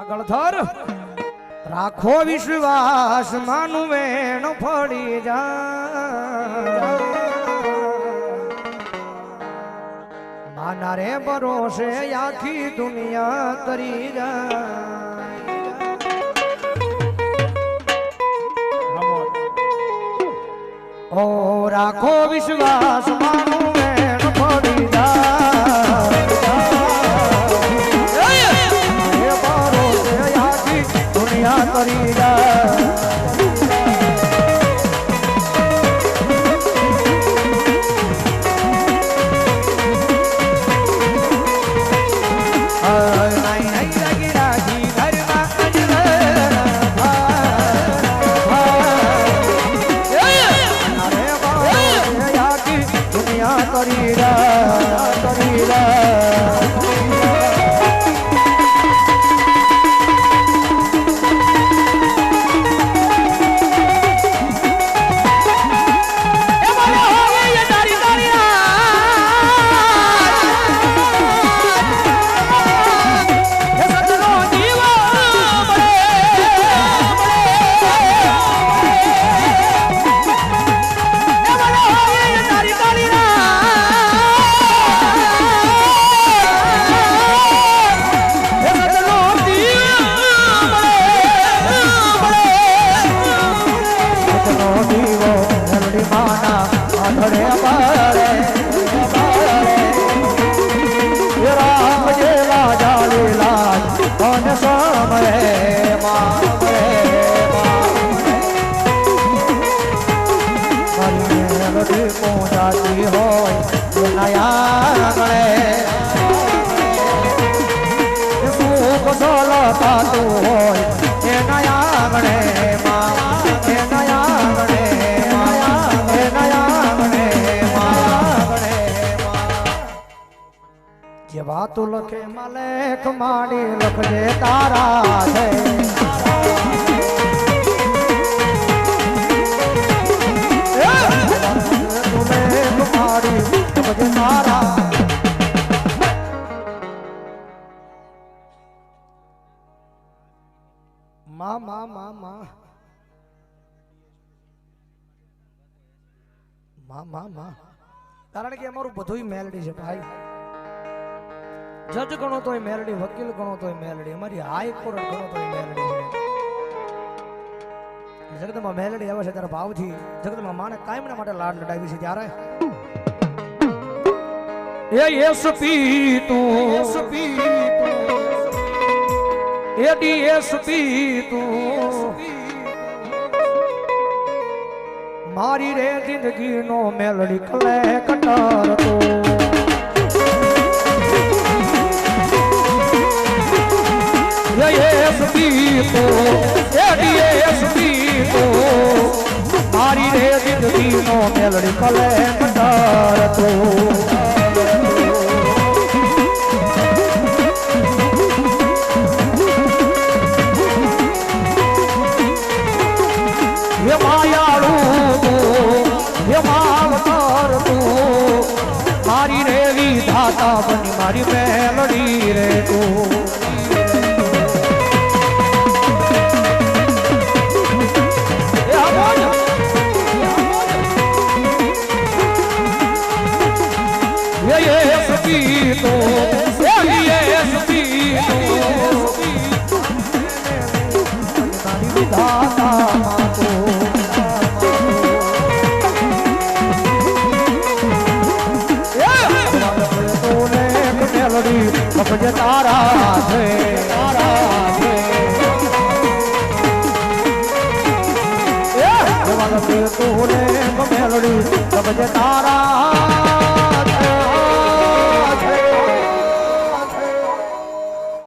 આગળ ધર. રાખો વિશ્વાસ, માનું વેણ ફળી જા માના રે ભરોસે આખી દુનિયા તરી જા ઓ, રાખો વિશ્વાસ દુનિયા તરી થતું હોય એ નયા ગળે એ નયા ગળે એ નયા ગળે જે વાતો લખે મલેક માડી લખજે તારા છે. માં માં માં માં. માં માં માં. કારણ કે અમારું બધું મેલડી છે ભાઈ. જજ ગણો તોય મેલડી વકીલ ગણો તોય મેલડી. અમારી હાઈકોર્ટ ગણો તોય મેલડી છે. જગતમાં મેલડી આવે છે ત્યારે ભાવથી જગતમાં માને કાયમના માટે લાડ લડાવી છે ત્યારે. એ એસપી તું. એસપી તું એડી એસપી તું. મારી રે જિંદગીનો મેલડી કલે કટાર તો એસપીતો એસપીતો મારી રે જિંદગીનો મેલડી કલે કટારતો. હે વિધાતા બની મારી મેલડી રે તું એ એ કપજે તારા છે તારા છે એ જવાન તે તોને મેલડી કપજે તારા